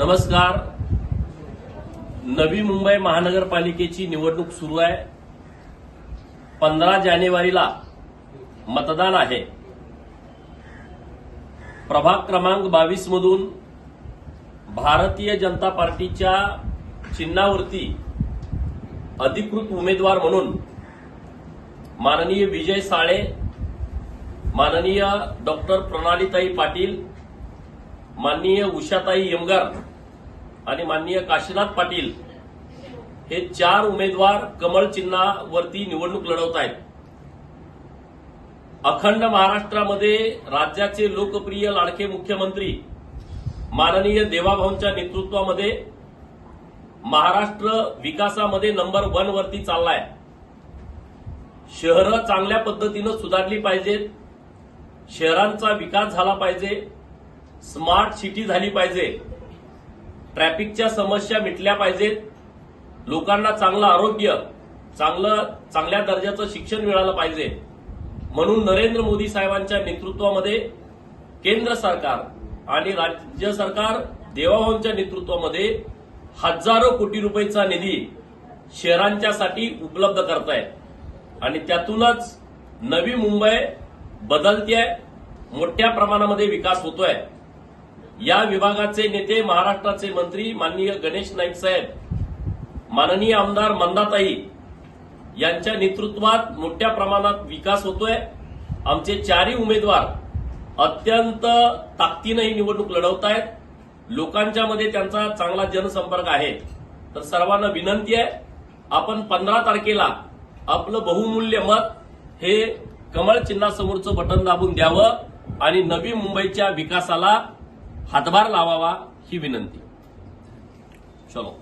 नमस्कार. नवी मुंबई महानगरपालिकेची निवडणूक सुरू आहे. पंधरा जानेवारीला मतदान आहे. प्रभाग क्रमांक बावीस मधून भारतीय जनता पार्टीच्या चिन्हावरती अधिकृत उमेदवार म्हणून माननीय विजय साळे माननीय डॉक्टर प्रणालीताई पाटील माननीय उषाताई यमगार आणि माननीय काशीनाथ पाटील हे चार उमेदवार कमळ चिन्हावरती निवडणूक लढवत आहेत. अखंड महाराष्ट्रामध्ये राज्याचे लोकप्रिय लाडके मुख्यमंत्री माननीय देवाभाऊंच्या नेतृत्वामध्ये महाराष्ट्र विकासामध्ये नंबर वन वरती चाललाय. शहरं चांगल्या पद्धतीनं सुधारली पाहिजेत. शहरांचा विकास झाला पाहिजे. स्मार्ट सिटी झाली पाहिजे. ट्रॅफिकच्या समस्या मिटल्या पाहिजेत. लोकांना चांगलं आरोग्य चांगलं चांगल्या दर्जाचं शिक्षण मिळालं पाहिजे. म्हणून नरेंद्र मोदी साहेबांच्या नेतृत्वामध्ये केंद्र सरकार आणि राज्य सरकार देवाभाऊंच्या नेतृत्वामध्ये हजारो कोटी रुपयेचा निधी शहरांच्यासाठी उपलब्ध करताय आणि त्यातूनच नवी मुंबई बदलतीये मोठ्या प्रमाणामध्ये विकास होतोय. या विभागाचे नेते महाराष्ट्राचे मंत्री माननीय गणेश नाईक साहेब माननीय आमदार मंदाताई यांच्या नेतृत्वात मोठ्या प्रमाणात विकास होतोय. आमचे चारही उमेदवार अत्यंत ताकदीनं ही निवडणूक लढवत आहेत लोकांच्या मध्ये त्यांचा चांगला जनसंपर्क आहे. तर सर्वांना विनंती आहे आपण पंधरा तारखेला आपलं बहुमूल्य मत हे कमळ चिन्हासमोरचं बटन दाबून द्यावं आणि नवी मुंबईच्या विकासाला हातभार लावावा ही विनंती. चलो.